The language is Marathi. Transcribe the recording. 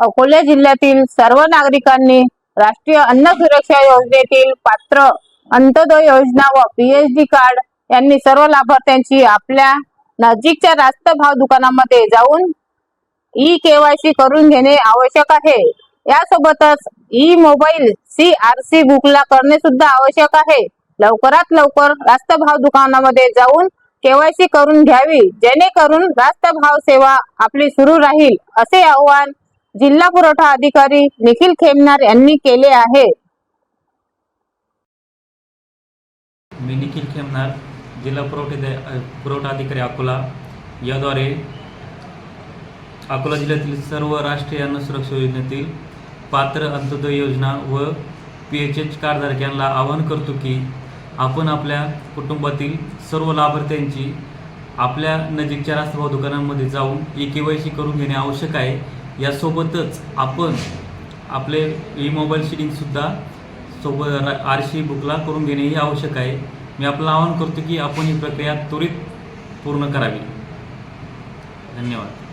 अकोला जिल्ह्यातील सर्व नागरिकांनी राष्ट्रीय अन्न सुरक्षा योजनेतील पात्र अंत्योदय योजना व पीएचडी कार्ड यांनी सर्व लाभार्थ्यांची आपल्या नजीकच्या रास्त भाव दुकानामध्ये जाऊन ई केवायसी करून घेणे आवश्यक आहे. यासोबतच e mobile C R C बुकला करणे सुद्धा आवश्यक आहे. लवकरात लवकर रास्त भाव दुकानामध्ये जाऊन केवायसी करून घ्यावी जेणेकरून रास्त भाव सेवा आपली सुरू राहील असे आव्हान जिल्हा पुरवठा अधिकारी निखिल खेमनार यांनी केले आहे. मी निखिल खेमनार जिल्हा पुरवठे पुरवठा अधिकारी अकोला. याद्वारे अकोला जिल्ह्यातील सर्व राष्ट्रीय अन्न सुरक्षा योजनेतील पात्र अंत्योदय योजना व पी एच एच कार्डधारक यांना आवाहन करतो की आपण आपल्या कुटुंबातील सर्व लाभार्थ्यांची आपल्या नजीकच्या रास्तभाव दुकानांमध्ये जाऊन ई के वाय सी करून घेणे आवश्यक आहे. यासोबतच आपण आपले ई मोबाईल शेडिंगसुद्धा सोबत आर सी बुकला करून घेणेही आवश्यक आहे. मी आपलं आवाहन करतो की आपण ही प्रक्रिया त्वरित पूर्ण करावी. धन्यवाद.